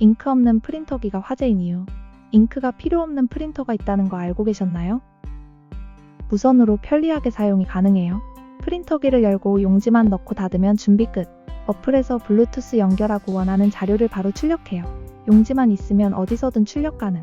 잉크 없는 프린터기가 화제인 이유. 잉크가 필요 없는 프린터가 있다는 거 알고 계셨나요? 무선으로 편리하게 사용이 가능해요. 프린터기를 열고 용지만 넣고 닫으면 준비 끝. 어플에서 블루투스 연결하고 원하는 자료를 바로 출력해요. 용지만 있으면 어디서든 출력 가능.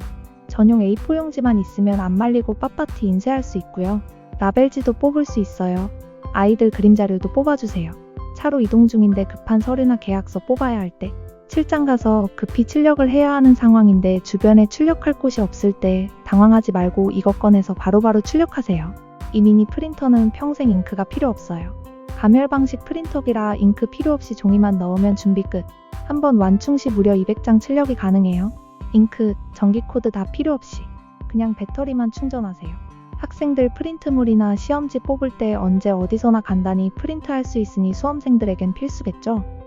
전용 A4 용지만 있으면 안 말리고 빳빳이 인쇄할 수 있고요. 라벨지도 뽑을 수 있어요. 아이들 그림 자료도 뽑아주세요. 차로 이동 중인데 급한 서류나 계약서 뽑아야 할 때, 출장 가서 급히 출력을 해야 하는 상황인데 주변에 출력할 곳이 없을 때 당황하지 말고 이거 꺼내서 바로바로 출력하세요. 이 미니 프린터는 평생 잉크가 필요 없어요. 가멸 방식 프린터기라 잉크 필요 없이 종이만 넣으면 준비 끝. 한번 완충 시 무려 200장 출력이 가능해요. 잉크, 전기 코드 다 필요 없이 그냥 배터리만 충전하세요. 학생들 프린트물이나 시험지 뽑을 때 언제 어디서나 간단히 프린트할 수 있으니 수험생들에겐 필수겠죠.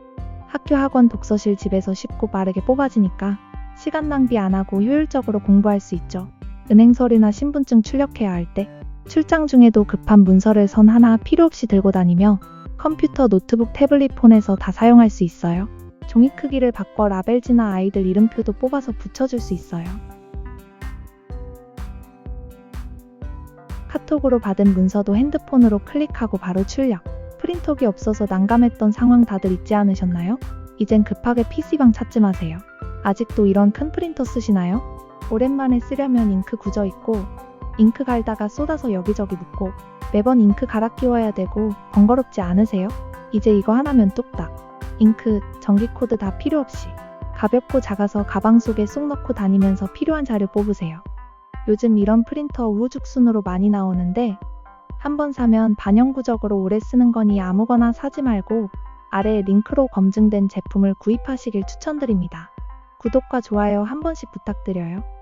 학교 학원 독서실 집에서 쉽고 빠르게 뽑아지니까 시간 낭비 안 하고 효율적으로 공부할 수 있죠. 은행 서류나 신분증 출력해야 할 때 출장 중에도 급한 문서를 선 하나 필요 없이 들고 다니며 컴퓨터, 노트북, 태블릿 폰에서 다 사용할 수 있어요. 종이 크기를 바꿔 라벨지나 아이들 이름표도 뽑아서 붙여줄 수 있어요. 카톡으로 받은 문서도 핸드폰으로 클릭하고 바로 출력. 프린터기 없어서 난감했던 상황 다들 잊지 않으셨나요? 이젠 급하게 PC방 찾지 마세요. 아직도 이런 큰 프린터 쓰시나요? 오랜만에 쓰려면 잉크 굳어 있고, 잉크 갈다가 쏟아서 여기저기 묻고, 매번 잉크 갈아 끼워야 되고, 번거롭지 않으세요? 이제 이거 하나면 뚝딱. 잉크, 전기 코드 다 필요 없이. 가볍고 작아서 가방 속에 쏙 넣고 다니면서 필요한 자료 뽑으세요. 요즘 이런 프린터 우후죽순으로 많이 나오는데 한번 사면 반영구적으로 오래 쓰는 거니 아무거나 사지 말고 아래 링크로 검증된 제품을 구입하시길 추천드립니다. 구독과 좋아요 한 번씩 부탁드려요.